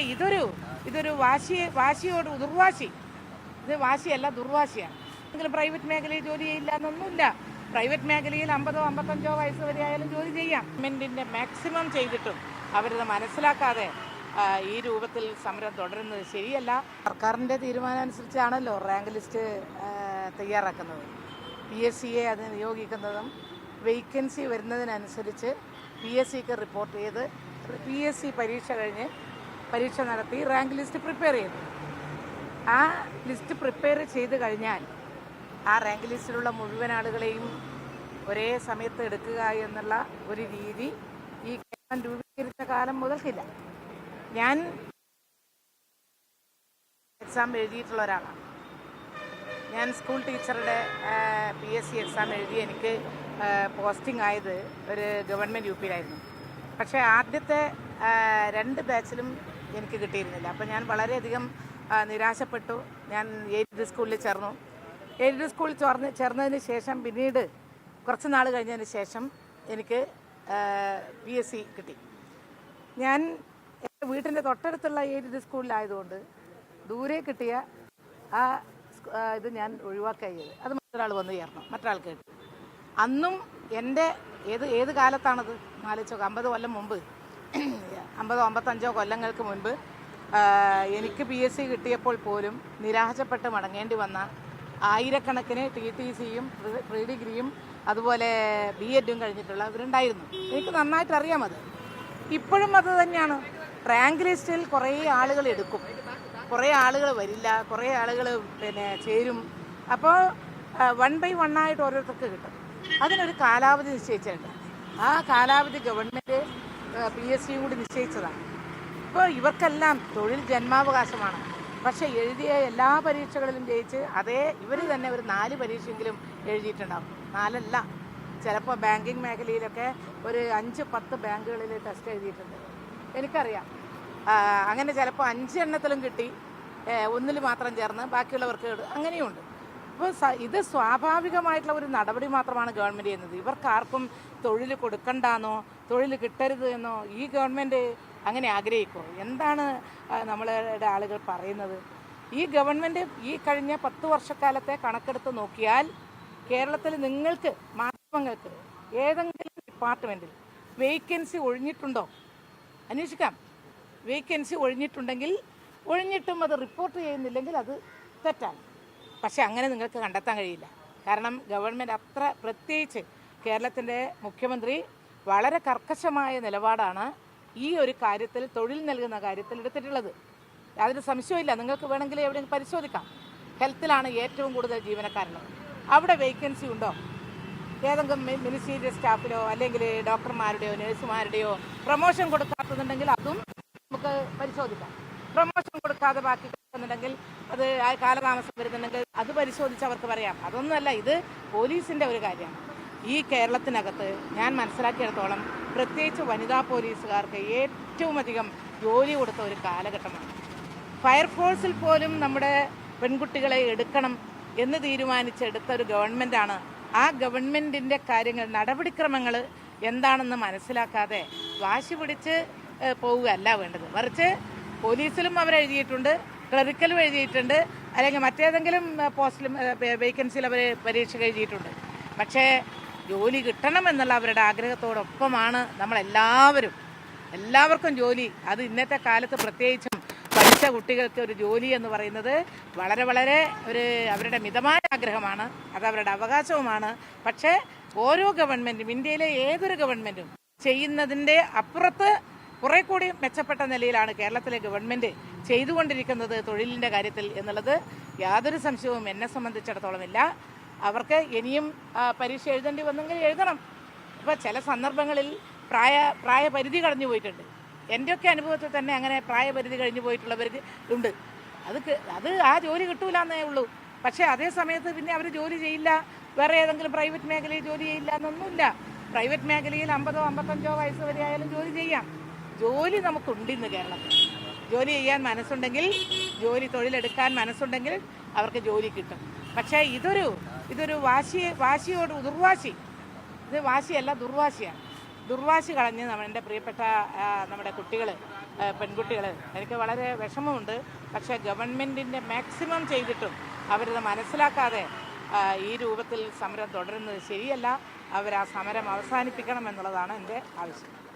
ഇതൊരു ഇതൊരു വാശി വാശിയോട് ദുർവാശി. ഇത് വാശിയല്ല ദുർവാശിയാണ്. എങ്കിലും പ്രൈവറ്റ് മേഖലയിൽ ജോലി ചെയ്യില്ല എന്നൊന്നുമില്ല. പ്രൈവറ്റ് മേഖലയിൽ അമ്പതോ അമ്പത്തഞ്ചോ വയസ്സ് വരെ ആയാലും ജോലി ചെയ്യാം. ഗവൺമെന്റിന്റെ മാക്സിമം ചെയ്തിട്ടും അവരത് മനസ്സിലാക്കാതെ ഈ രൂപത്തിൽ സമരം തുടരുന്നത് ശരിയല്ല. സർക്കാരിന്റെ തീരുമാനം അനുസരിച്ചാണല്ലോ റാങ്ക് ലിസ്റ്റ് തയ്യാറാക്കുന്നത്. പി എസ് സിയെ അത് നിയോഗിക്കുന്നതും വേക്കൻസി വരുന്നതിനനുസരിച്ച് പി എസ് സിക്ക് റിപ്പോർട്ട് ചെയ്ത് പി എസ് സി പരീക്ഷ കഴിഞ്ഞ് പരീക്ഷ നടത്തി റാങ്ക് ലിസ്റ്റ് പ്രിപ്പയർ ചെയ്തു. ആ ലിസ്റ്റ് പ്രിപ്പയർ ചെയ്ത് കഴിഞ്ഞാൽ ആ റാങ്ക് ലിസ്റ്റിലുള്ള മുഴുവൻ ആളുകളെയും ഒരേ സമയത്ത് എടുക്കുക എന്നുള്ള ഒരു രീതി ഈ കേരളം രൂപീകരിച്ച കാലം മുതൽക്കില്ല. ഞാൻ എക്സാം എഴുതിയിട്ടുള്ള ഒരാളാണ്. ഞാൻ സ്കൂൾ ടീച്ചറുടെ പി എസ് സി എക്സാം എഴുതി എനിക്ക് പോസ്റ്റിംഗ് ആയത് ഒരു ഗവൺമെന്റ് യു പിയിലായിരുന്നു പക്ഷേ ആദ്യത്തെ രണ്ട് ബാച്ചിലും എനിക്ക് കിട്ടിയിരുന്നില്ല. അപ്പോൾ ഞാൻ വളരെയധികം നിരാശപ്പെട്ടു. ഞാൻ എയ്ഡ് സ്കൂളിൽ ചേർന്നു. എയ്ഡ് സ്കൂളിൽ ചേർന്ന് ചേർന്നതിന് ശേഷം പിന്നീട് കുറച്ച് നാൾ കഴിഞ്ഞതിന് ശേഷം എനിക്ക് പി എസ് സി കിട്ടി. ഞാൻ എന്റെ വീട്ടിന്റെ തൊട്ടടുത്തുള്ള എയ്ഡ് സ്കൂളിലായതുകൊണ്ട് ദൂരെ കിട്ടിയ ആ ഇത് ഞാൻ ഒഴിവാക്കിയത്. അത് മറ്റൊരാൾ വന്ന് ചേർന്നു. മറ്റൊരാൾക്ക് കിട്ടി. അന്നും എന്റെ ഏത് ഏത് കാലത്താണത്? ആലോചിച്ചോ അമ്പത് കൊല്ലം മുമ്പ് അമ്പതോ അമ്പത്തഞ്ചോ കൊല്ലങ്ങൾക്ക് മുൻപ് എനിക്ക് പി എസ് സി കിട്ടിയപ്പോൾ പോലും നിരാശപ്പെട്ട് മടങ്ങേണ്ടി വന്ന ആയിരക്കണക്കിന് ടി ടി സിയും പ്രീ ഡിഗ്രിയും അതുപോലെ ബി എഡും കഴിഞ്ഞിട്ടുള്ളവരുണ്ടായിരുന്നു എനിക്ക് നന്നായിട്ട് അറിയാം അത്. ഇപ്പോഴും അത് തന്നെയാണ്. റാങ്ക് ലിസ്റ്റിൽ കുറേ ആളുകൾ എടുക്കും. കുറേ ആളുകൾ വരില്ല. കുറേ ആളുകൾ പിന്നെ ചേരും. അപ്പോൾ വൺ ബൈ വൺ ആയിട്ട് ഓരോരുത്തർക്ക് കിട്ടും. അതിനൊരു കാലാവധി നിശ്ചയിച്ചിട്ടുണ്ട്. ആ കാലാവധി ഗവൺമെന്റ് പി എസ് സിയും കൂടി നിശ്ചയിച്ചതാണ്. ഇപ്പോൾ ഇവർക്കെല്ലാം തൊഴിൽ ജന്മാവകാശമാണ്. പക്ഷേ എഴുതിയ എല്ലാ പരീക്ഷകളിലും ജയിച്ച് അതേ ഇവർ തന്നെ ഒരു നാല് പരീക്ഷയെങ്കിലും എഴുതിയിട്ടുണ്ടാവും. നാലല്ല. ചിലപ്പോൾ ബാങ്കിങ് മേഖലയിലൊക്കെ ഒരു അഞ്ച് പത്ത് ബാങ്കുകളിൽ ടെസ്റ്റ് എഴുതിയിട്ടുണ്ട്. എനിക്കറിയാം. അങ്ങനെ ചിലപ്പോൾ അഞ്ച് എണ്ണത്തിലും കിട്ടി. ഒന്നിൽ മാത്രം ചേർന്ന് ബാക്കിയുള്ളവർക്ക്. അങ്ങനെയുണ്ട്. അപ്പോൾ ഇത് സ്വാഭാവികമായിട്ടുള്ള ഒരു നടപടി മാത്രമാണ് ഗവൺമെന്റ് ചെയ്യുന്നത്. ഇവർക്കാർക്കും തൊഴിൽ കൊടുക്കണ്ടാന്നോ? തൊഴിൽ കിട്ടരുത് എന്നോ ഈ ഗവൺമെന്റ് അങ്ങനെ ആഗ്രഹിക്കുമോ എന്താണ് നമ്മളുടെ ആളുകൾ പറയുന്നത്? ഈ ഗവൺമെന്റ് ഈ കഴിഞ്ഞ പത്ത് വർഷക്കാലത്തെ കണക്കെടുത്ത് നോക്കിയാൽ കേരളത്തിൽ നിങ്ങൾക്ക് മാധ്യമങ്ങൾക്ക് ഏതെങ്കിലും ഡിപ്പാർട്ട്മെന്റിൽ വേക്കൻസി ഒഴിഞ്ഞിട്ടുണ്ടോ? അന്വേഷിക്കാം. വേക്കൻസി ഒഴിഞ്ഞിട്ടുണ്ടെങ്കിൽ ഒഴിഞ്ഞിട്ടും അത് റിപ്പോർട്ട് ചെയ്യുന്നില്ലെങ്കിൽ അത് തെറ്റാണ്. പക്ഷേ അങ്ങനെ നിങ്ങൾക്ക് കണ്ടെത്താൻ കഴിയില്ല. കാരണം ഗവൺമെന്റ് അത്ര പ്രത്യേകിച്ച് കേരളത്തിന്റെ മുഖ്യമന്ത്രി വളരെ കർക്കശമായ നിലപാടാണ് ഈ ഒരു കാര്യത്തിൽ തൊഴിൽ നൽകുന്ന കാര്യത്തിൽ എടുത്തിട്ടുള്ളത്. യാതൊരു സംശയമില്ല നിങ്ങൾക്ക് വേണമെങ്കിൽ എവിടെയെങ്കിലും പരിശോധിക്കാം. ഹെൽത്തിലാണ് ഏറ്റവും കൂടുതൽ ജീവനക്കാരുള്ളത് അവിടെ വേക്കൻസി ഉണ്ടോ? ഏതെങ്കിലും മിനിസ്റ്റീരിയൽ സ്റ്റാഫിലോ അല്ലെങ്കിൽ ഡോക്ടർമാരുടെയോ നഴ്സുമാരുടെയോ പ്രൊമോഷൻ കൊടുക്കാത്തതുണ്ടെങ്കിൽ അതും നമുക്ക് പരിശോധിക്കാം. പ്രൊമോഷൻ കൊടുക്കാതെ ബാക്കി കിട്ടുന്നുണ്ടെങ്കിൽ അത് കാലതാമസം വരുന്നുണ്ടെങ്കിൽ അത് പരിശോധിച്ച് അവർക്ക് പറയാം. അതൊന്നുമല്ല ഇത് പോലീസിന്റെ ഒരു കാര്യമാണ്. ഈ കേരളത്തിനകത്ത് ഞാൻ മനസ്സിലാക്കിയിടത്തോളം പ്രത്യേകിച്ച് വനിതാ പോലീസുകാർക്ക് ഏറ്റവും അധികം ജോലി കൊടുത്ത ഒരു കാലഘട്ടമാണ്. ഫയർഫോഴ്സിൽ പോലും നമ്മുടെ പെൺകുട്ടികളെ എടുക്കണം എന്ന് തീരുമാനിച്ചെടുത്ത ഒരു ഗവൺമെന്റാണ് ആ ഗവൺമെന്റിന്റെ കാര്യങ്ങൾ നടപടിക്രമങ്ങൾ എന്താണെന്ന് മനസ്സിലാക്കാതെ വാശി പിടിച്ച് പോവുകയല്ല വേണ്ടത്. മറിച്ച് പോലീസിലും അവരെഴുതിയിട്ടുണ്ട് ക്ലറിക്കലും എഴുതിയിട്ടുണ്ട് അല്ലെങ്കിൽ മറ്റേതെങ്കിലും പോസ്റ്റിലും വേക്കൻസിയിൽ അവർ പരീക്ഷ എഴുതിയിട്ടുണ്ട്. പക്ഷേ ജോലി കിട്ടണം എന്നുള്ള അവരുടെ ആഗ്രഹത്തോടൊപ്പമാണ് നമ്മളെല്ലാവരും. എല്ലാവർക്കും ജോലി. അത് ഇന്നത്തെ കാലത്ത് പ്രത്യേകിച്ചും പഠിച്ച കുട്ടികൾക്ക് ഒരു ജോലി എന്ന് പറയുന്നത് വളരെ വളരെ ഒരു അവരുടെ മിതമായ ആഗ്രഹമാണ്. അത് അവരുടെ അവകാശവുമാണ്. പക്ഷേ ഓരോ ഗവൺമെന്റും ഇന്ത്യയിലെ ഏതൊരു ഗവൺമെന്റും ചെയ്യുന്നതിന്റെ അപ്പുറത്ത് കുറെ കൂടി മെച്ചപ്പെട്ട നിലയിലാണ് കേരളത്തിലെ ഗവൺമെന്റ് ചെയ്തുകൊണ്ടിരിക്കുന്നത് തൊഴിലിന്റെ കാര്യത്തിൽ എന്നുള്ളത് യാതൊരു സംശയവും എന്നെ സംബന്ധിച്ചിടത്തോളം ഇല്ല അവർക്ക് ഇനിയും പരീക്ഷ എഴുതേണ്ടി വന്നെങ്കിൽ എഴുതണം. ഇപ്പോൾ ചില സന്ദർഭങ്ങളിൽ പ്രായ പ്രായപരിധി കടന്നു പോയിട്ടുണ്ട്. എന്റെയൊക്കെ അനുഭവത്തിൽ തന്നെ അങ്ങനെ പ്രായപരിധി കഴിഞ്ഞു പോയിട്ടുള്ളവർ ഉണ്ട്. അത് അത് ആ ജോലി കിട്ടൂല എന്നേ ഉള്ളൂ. പക്ഷേ അതേ സമയത്ത് പിന്നെ അവർ ജോലി ചെയ്യില്ല. വേറെ ഏതെങ്കിലും പ്രൈവറ്റ് മേഖലയിൽ ജോലി ചെയ്യില്ല എന്നൊന്നുമില്ല. പ്രൈവറ്റ് മേഖലയിൽ അമ്പതോ അമ്പത്തഞ്ചോ വയസ്സ് വരെ ആയാലും ജോലി ചെയ്യാം. ജോലി നമുക്കുണ്ട് ഇന്ന് കേരളത്തിൽ. ജോലി ചെയ്യാൻ മനസ്സുണ്ടെങ്കിൽ ജോലി തൊഴിലെടുക്കാൻ മനസ്സുണ്ടെങ്കിൽ അവർക്ക് ജോലി കിട്ടും. പക്ഷേ ഇതൊരു ഇതൊരു വാശി വാശിയോട് ദുർവാശി. ഇത് വാശിയല്ല ദുർവാശിയാണ്. ദുർവാശി കളഞ്ഞ് എന്റെ പ്രിയപ്പെട്ട നമ്മുടെ കുട്ടികൾ പെൺകുട്ടികൾ എനിക്ക് വളരെ വിഷമമുണ്ട്. പക്ഷേ ഗവൺമെന്റിന്റെ മാക്സിമം ചെയ്തിട്ടും അവരത് മനസ്സിലാക്കാതെ ഈ രൂപത്തിൽ സമരം തുടരുന്നത് ശരിയല്ല. അവർ ആ സമരം അവസാനിപ്പിക്കണം എന്നുള്ളതാണ് എന്റെ ആവശ്യം.